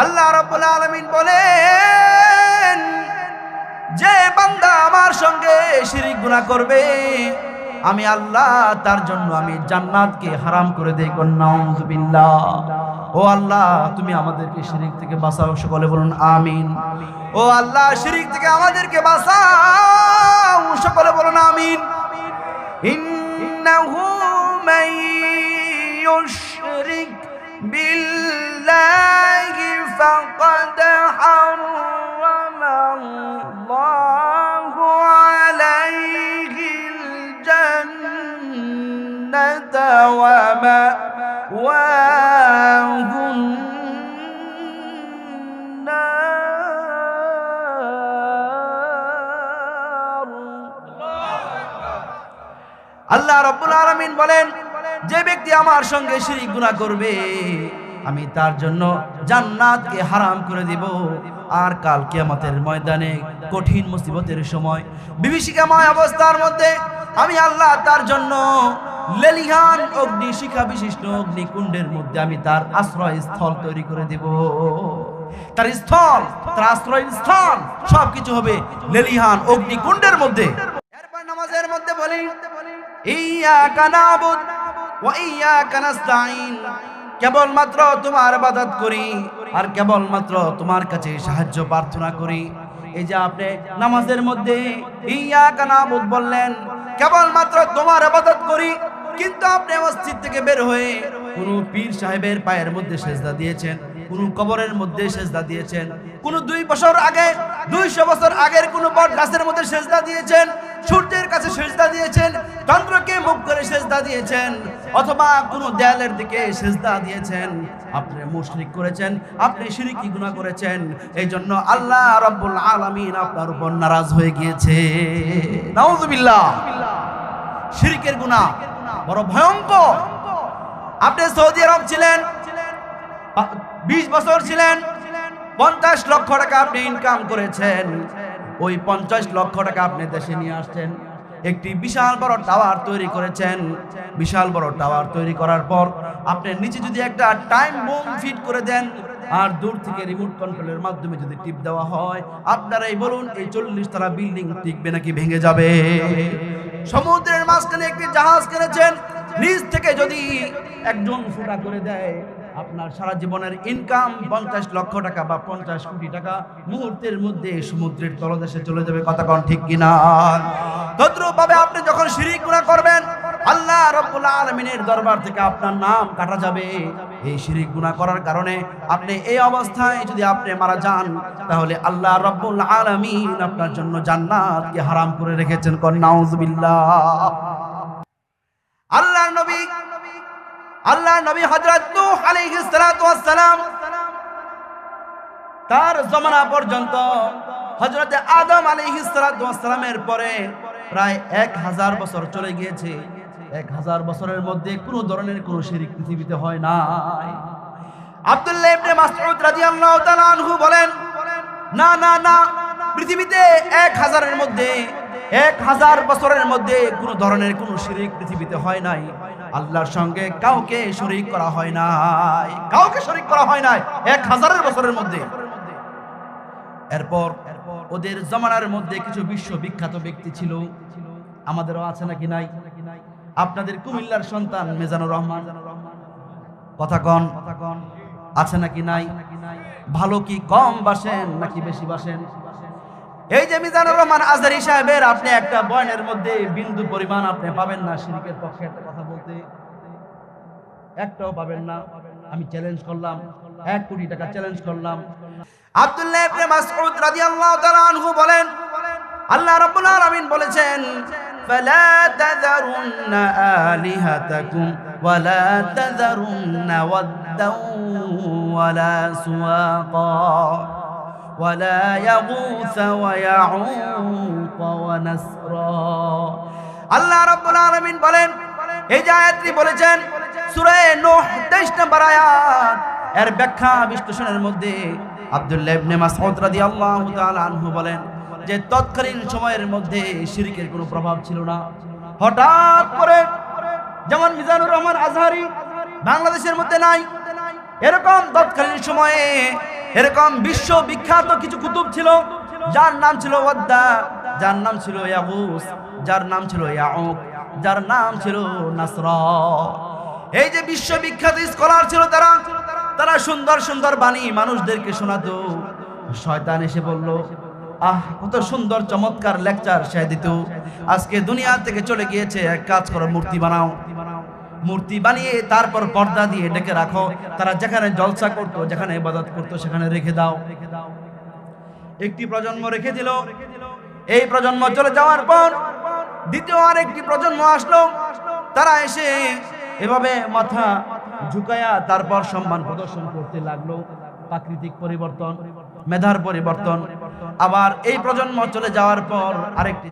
আল্লাহ রাব্বুল আলামিন বলেন, যে বান্দা আমার সঙ্গে শিরিক গুনাহ করবে, আমি আল্লাহ, তার জন্য আমি জান্নাতকে হারাম করে দেই কন্যাউজবিল্লাহ ও আল্লাহ, তুমি আমাদেরকে শিরিক থেকে বাঁচাও, সকলে বলুন আমিন। ও আল্লাহ, শিরিক থেকে আমাদেরকে বাঁচাও, সকলে বলুন আমিন। ইন্নাহু মাই বিল্লাহ। فقد حرم الله عليه الجنة ومأواه النار আল্লাহ রব্বুল আলামিন বলেন যে ব্যক্তি আমার সঙ্গে শিরিক গুনাহ করবে আমি তার জন্য জান্নাতকে হারাম করে দিব। আর কাল কিয়ামতের ময়দানে কঠিন মুসিবতের সময়, বিভীষিকাময় অবস্থার মধ্যে আমি আল্লাহ তার জন্য লেলিহান অগ্নি, শিখা বিশিষ্ট অগ্নিকুণ্ডের মধ্যে আমি তার আশ্রয় স্থল তৈরি করে দেব। তার স্থল, তার আশ্রয় স্থান, সবকিছু হবে লেলিহান অগ্নিকুণ্ডের মধ্যে। এরপর নামাজের মধ্যে বলি ইয়াকা নাবুদ ওয়া ইয়াকা নাস্তাইন কেবলমাত্র তোমার ইবাদত করি আর কেবলমাত্র তোমার কাছে সাহায্য প্রার্থনা করি। এই যে আপনি নামাজের মধ্যে ইয়াকা নাবুদ বললেন, কেবলমাত্র তোমার আবাদত করি, কিন্তু আপনি মসজিদ থেকে বের হয়ে কোন পীর সাহেবের পায়ের মধ্যে সেজদা দিয়েছেন, কোন কবরের মধ্যে সেজদা দিয়েছেন, কোন দুই বছর আগে, দুইশো বছর আগের কোন বট গাছের মধ্যে সেজদা দিয়েছেন, সূর্যের কাছে সেজদা দিয়েছেন, চন্দ্রকে মুখ করে সেজদা দিয়েছেন। অথবা কোন দেয়ালের দিকে সেজদা দিয়েছেন। আপনি মুশরিক করেছেন, আপনি শিরিকি গুনাহ করেছেন এই জন্য আল্লাহ রাব্বুল আলামিন আপনার উপর নারাজ হয়ে গিয়েছে। নাউজুবিল্লাহ। শিরিকের গুনাহ বড় ভয়ঙ্কর। আপনি সৌদি আরব ছিলেন, বিশ বছর ছিলেন, পঞ্চাশ লক্ষ টাকা আপনি ইনকাম করেছেন, ওই পঞ্চাশ লক্ষ টাকা আপনি দেশে নিয়ে আসছেন। একটি বিশাল বড় টাওয়ার তৈরি করেছেন। বিশাল বড় টাওয়ার তৈরি করার পর আপনি নিচে যদি একটা টাইম বোম ফিট করে দেন আর দূর থেকে রিমোট কন্ট্রোলের মাধ্যমে যদি টিপ দেওয়া হয় আপনারাই বলুন, এই চল্লিশ তলা বিল্ডিং টিকবে নাকি ভেঙে যাবে? সমুদ্রের মাঝখানে একটি জাহাজ কিনেছেন, নিচ থেকে যদি একজন ফুটা করে দেয়, আপনার সারা জীবনের ইনকাম পঞ্চাশ লক্ষ টাকা বা পঞ্চাশ কোটি টাকা মুহূর্তের মধ্যে সমুদ্রের তলদেশে চলে যাবে। কথা কন ঠিক কিনা? তদ্রুপ ভাবে আপনি যখন শিরিক গুনাহ করবেন, আল্লাহ রব্বুল আলমিনের দরবার থেকে আপনার নাম কাটা যাবে। এই শিরিক গুনাহ করার কারণে আপনি এই অবস্থায় যদি আপনি মারা যান, তাহলে আল্লাহ রব্বুল আলমিন আপনার জন্য জান্নাতকে হারাম করে রেখেছেন। কন আল্লাহ নবী আল্লাহ নবী হযরত নূহ আলাইহিস সালাতু ওয়াস সালাম তার জমানা পর্যন্ত হযরতে আদম আলাইহিস সালাতু ওয়াস সালামের পরে প্রায় এক হাজার বছর চলে গিয়েছে। এক হাজার বছরের মধ্যে কোনো ধরনের কোনো শিরিক পৃথিবীতে হয় নাই। আব্দুল্লাহ ইবনে মাসউদ রাদিয়াল্লাহু তাআলা আনহু বলেন, না না না, পৃথিবীতে এক হাজারের মধ্যে, এক হাজার বছরের মধ্যে কোনো ধরনের কোনো শিরিক পৃথিবীতে হয় নাই। আল্লাহর সঙ্গে কাউকে শরিক করা হয় নাই। কাউকে শরিক করা হয় নাই, এক হাজারের বছরের মধ্যে। এরপর ওদের জমানার মধ্যে কিছু বিশ্ব বিখ্যাত ব্যক্তি ছিল। আমাদেরও আছে নাকি নাই? আপনাদের কুমিল্লার সন্তান মেজানুর রহমান। কথা কন, আছে নাকি নাই? ভালো কি কম বাসেন নাকি বেশি বাসেন? এই যে মিজানুর রহমান আজারি সাহেবের, আপনি একটা বয়নের মধ্যে বিন্দু পরিমাণ আপনি পাবেন না, শিরিকের পক্ষে একটা কথা বলতে। একটাও পাবেন না। আমি চ্যালেঞ্জ করলাম। এক কোটি টাকা চ্যালেঞ্জ করলাম আব্দুল্লাহ ইবনে মাসউদ রাদিয়াল্লাহু তাআলা আনহু বলেন আল্লাহ রাব্বুল আলামিন বলেছেন فلا تذرن آلهتكم ولا تذرن ودا ولا سواقا ولا يغوث ويعوق ونسرا আল্লাহ রাব্বুল আলামিন বলেন এই যে আয়াতটি বলেছেন সূরা নূহ 23 নম্বর আয়াত এর ব্যাখ্যা বিশ্লেষণের মধ্যে আব্দুল্লাহ আনহু বলেন যে তৎকালীন সময়ের মধ্যে শিরকের কোনো প্রভাব ছিল না। হঠাৎ করে যেমন মিজানুর রহমান আজহারি বাংলাদেশের মধ্যে নাই, এরকম তৎকালীন সময়ে এরকম বিশ্ব বিখ্যাত কিছু কুতুব ছিল, যার নাম ছিল ওয়াদ্দা, যার নাম ছিল ইয়াগুস, যার নাম ছিল ইয়াউক যার নাম ছিল নাসর। এই যে বিশ্ব বিখ্যাত স্কলার ছিল তারা তারা সুন্দর সুন্দর বাণী মানুষদেরকে শোনাতো। শয়তান এসে বলল, আহ, কত সুন্দর, চমৎকার লেকচার সে দিত। আজকে দুনিয়া থেকে চলে গিয়েছে, এক কাজ করো, মূর্তি বানাও। মূর্তি বানিয়ে তারপর পর্দা দিয়ে ডেকে রাখো। তারা যেখানে জলসা করতো, যেখানে ইবাদত করতো, সেখানে রেখে দাও। একটি প্রজন্ম রেখে দিল। এই প্রজন্ম চলে যাওয়ার পর দ্বিতীয় আর একটি প্রজন্ম আসলো। তারা এসে এভাবে মাথা ঝুঁকায়া তারপর সম্মান প্রদর্শন করতে লাগল। প্রাকৃতিক পরিবর্তন, মেধার পরিবর্তন। আবার এই প্রজন্ম চলে যাওয়ার পর আরেকটি